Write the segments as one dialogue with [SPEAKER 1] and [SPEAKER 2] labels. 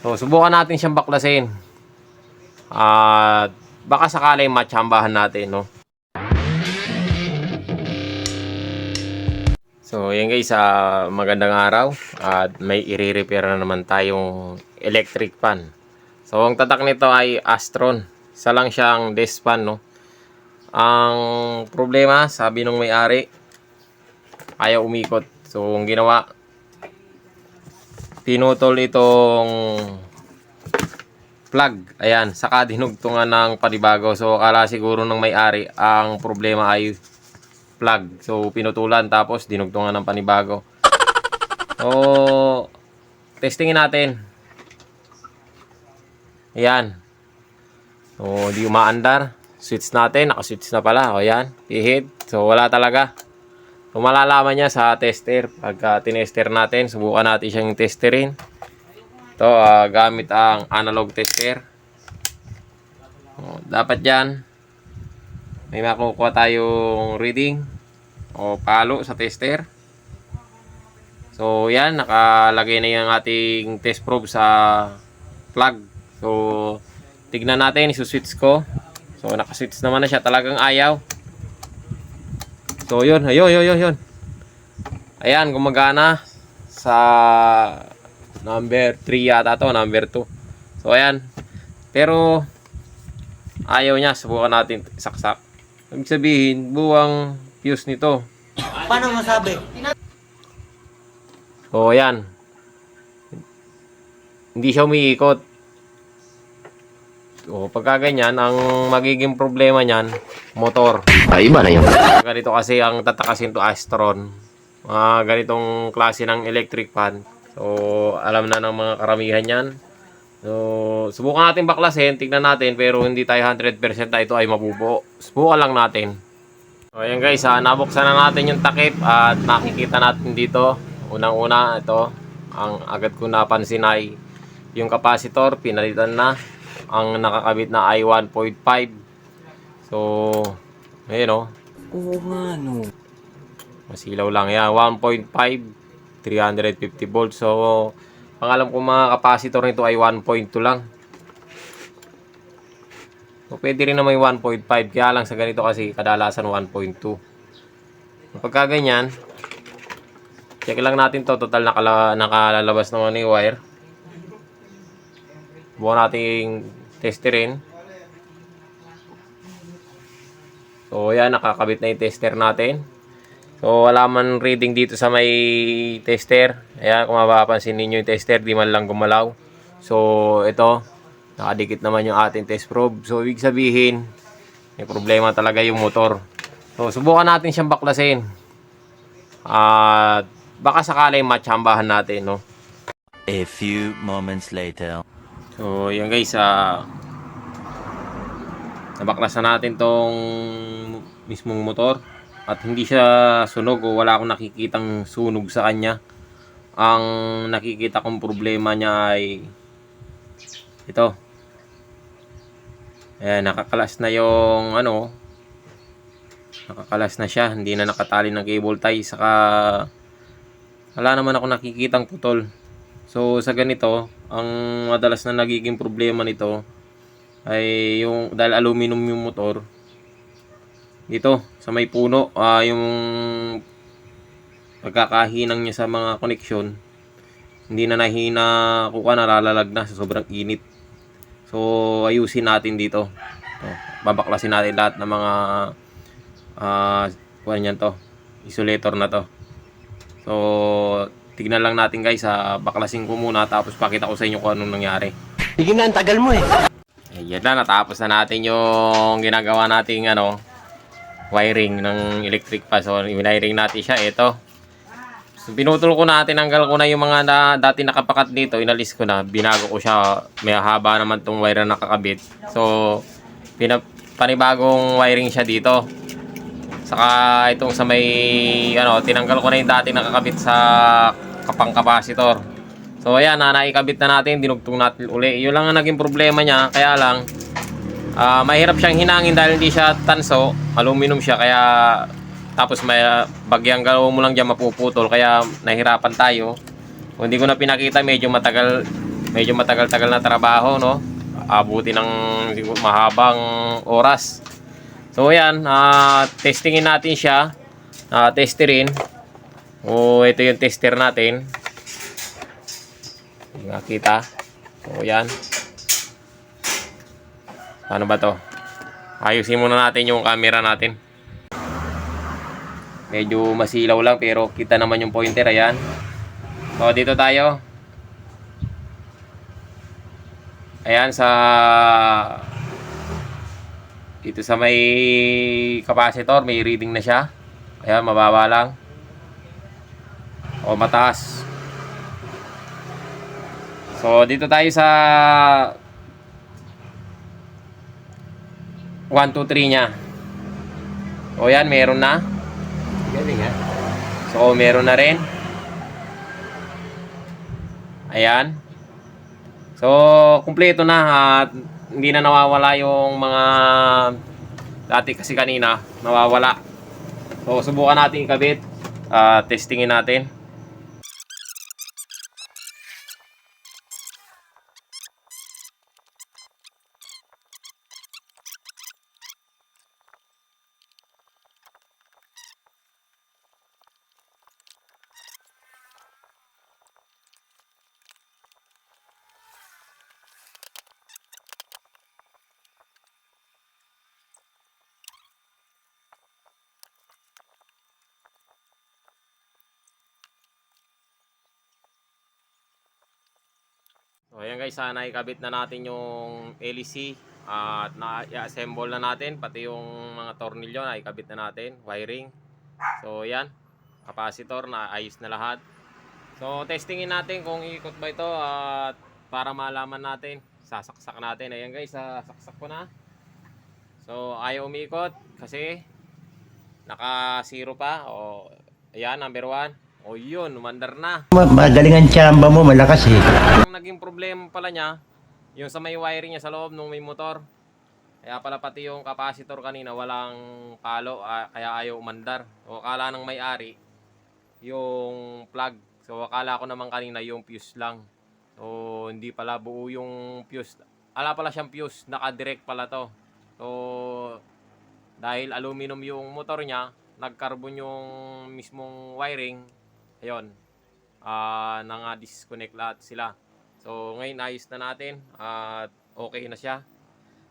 [SPEAKER 1] So, subukan natin siyang baklasin. At baka sakali matsambahan natin, no? So, yan guys, ah, magandang araw. At may i-repair na naman tayong electric fan. So, ang tatak nito ay Astron. Isa lang siyang desk fan, no? Ang problema, sabi nung may-ari, ayaw umikot. So, ang ginawa, pinutol itong plug. Ayan, saka dinugtungan ng panibago. So, akala siguro ng may-ari, ang problema ay plug. So, pinutulan tapos dinugtungan ng panibago. So, testingin natin. Ayan. So, di umaandar. Switch natin. Naka-switch na pala. O, ayan. I-hit. So, wala talaga. So, malalaman niya sa tester. Pagka tinester natin, subukan natin siyang testerin. Ito, ah, gamit ang analog tester. O, dapat yan, may makukuha tayong reading o palo sa tester. So, yan, nakalagay na yung ating test probe sa plug. So, tignan natin, isuswitch ko. So, nakaswitch naman na siya. Talagang ayaw. So, yun. Ayun, yun, yun, yun. Ayan, gumagana sa number 3 yata to, number 2. So, ayan. Pero, ayaw niya. Subukan natin saksak. Ibig sabihin, buwang fuse nito.
[SPEAKER 2] Paano masabi?
[SPEAKER 1] So, ayan. Hindi siya umiikot. O, pagka ganyan, ang magiging problema niyan, motor.
[SPEAKER 3] Ay, iba na yun.
[SPEAKER 1] Ganito kasi ang tatakasin to Astron. Mga ganitong klase ng electric fan. So, alam na ng mga karamihan yan. So, subukan natin baklasin, tignan natin, pero hindi tayo 100% na ito ay mabubuo. Subukan lang natin. So, ayan guys, ah, nabuksan na natin yung takip at nakikita natin dito. Unang-una, ito, ang agad ko napansin ay yung capacitor, pinalitan na. Ang nakakabit na ay 1.5. So, ayun oh.
[SPEAKER 2] Oo nga, no.
[SPEAKER 1] Masilaw lang yan. 1.5, 350 volts. So, ang alam ko mga capacitor nito ay 1.2 lang. So, pwede rin naman yung 1.5. Kaya lang sa ganito kasi kadalasan 1.2. Pagka ganyan, check lang natin to. Total nakala, nakalalabas naman yung wire. Buwan nating testerin. So, yan. Nakakabit na yung tester natin. So, wala man reading dito sa may tester. Ayan, kung mapapansin ninyo yung tester, di man lang gumalaw. So, ito, nakadikit naman yung ating test probe. So, ibig sabihin, may problema talaga yung motor. So, subukan natin siyang baklasin. At, baka sakali matsambahan natin, no?
[SPEAKER 4] A few moments later.
[SPEAKER 1] So, yan guys, ah nabaklas na natin tong mismong motor at hindi siya sunog o wala akong nakikitang sunog sa kanya. Ang nakikita kong problema niya ay ito. Ayan, nakakalas na yung ano, nakakalas na siya, hindi na nakatali ng cable tie, saka wala naman ako nakikitang putol. So sa ganito, ang madalas na nagiging problema nito ay yung dahil aluminum yung motor. Dito sa may puno, ah yung pagkakahinang niya sa mga connection, hindi na nahina kuha nalalalag na sa sobrang init. So ayusin natin dito. To, babaklasin natin lahat ng mga ah uh, yan to, isolator na to. So tignan lang natin guys, sa baklasin ko muna tapos pakita ko sa inyo kung anong nangyari.
[SPEAKER 3] Sige na, ang tagal mo eh.
[SPEAKER 1] Ayan na, natapos na natin yung ginagawa nating ano, wiring ng electric pa. So, wiring natin siya. Ito. So, pinutol ko na, tinanggal ko na yung mga na, dati nakapakat dito. Inalis ko na. Binago ko siya. May haba naman tong wire na nakakabit. So, pinap panibagong wiring siya dito. Saka itong sa may, ano, tinanggal ko na yung dati nakakabit sa kapang capacitor. So ayan, na naikabit na natin, dinugtong natin uli. Yun lang ang naging problema niya, kaya lang ah, mahirap siyang hinangin dahil hindi siya tanso, aluminum siya kaya tapos may ah, bagyang galaw mo lang diyan mapuputol kaya nahirapan tayo. Kung hindi ko na pinakita, medyo matagal medyo matagal-tagal na trabaho, no? Abuti ng siguro mahabang oras. So, yan. ah, testingin natin siya. Uh, testerin. O, ito yung tester natin. Nakita. So, yan. Paano ba to? Ayusin muna natin yung camera natin. Medyo masilaw lang pero kita naman yung pointer. Ayan. So, dito tayo. Ayan sa dito sa may capacitor, may reading na siya. Ayan, mababa lang. O mataas. So, dito tayo sa 1, 2, 3 niya. O yan, meron na.
[SPEAKER 3] Galing ha?
[SPEAKER 1] So, meron na rin. Ayan. So, kumpleto na at hindi na nawawala yung mga dati kasi kanina nawawala. So, subukan natin ikabit. Ah, testingin natin. So ayan guys, sana ikabit na natin yung LEC at na-assemble na natin pati yung mga tornilyo na ikabit na natin, wiring. So yan, capacitor na ayos na lahat. So testingin natin kung ikot ba ito at para malaman natin, sasaksak natin. Ayan guys, sasaksak ko na. So ayaw umikot kasi naka zero pa. O ayan, number 1. O yun, umandar na.
[SPEAKER 3] Magaling ang tsamba mo, malakas eh.
[SPEAKER 1] Ang naging problema pala niya, yung sa may wiring niya sa loob nung may motor. Kaya pala pati yung capacitor kanina walang palo, ah, kaya ayaw umandar. O akala ng may-ari, yung plug. So akala ko naman kanina yung fuse lang. So hindi pala buo yung fuse. Ala pala siyang fuse, naka-direct pala to. So dahil aluminum yung motor niya, nag-carbon yung mismong wiring. Ayun, ah nanga-disconnect lahat sila. So, ngayon ayos na natin at okay na siya.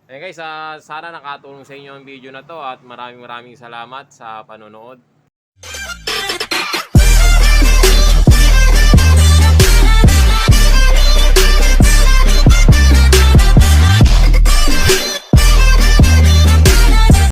[SPEAKER 1] Ayun guys, ah, sana nakatulong sa inyo ang video na to at maraming maraming salamat sa panonood.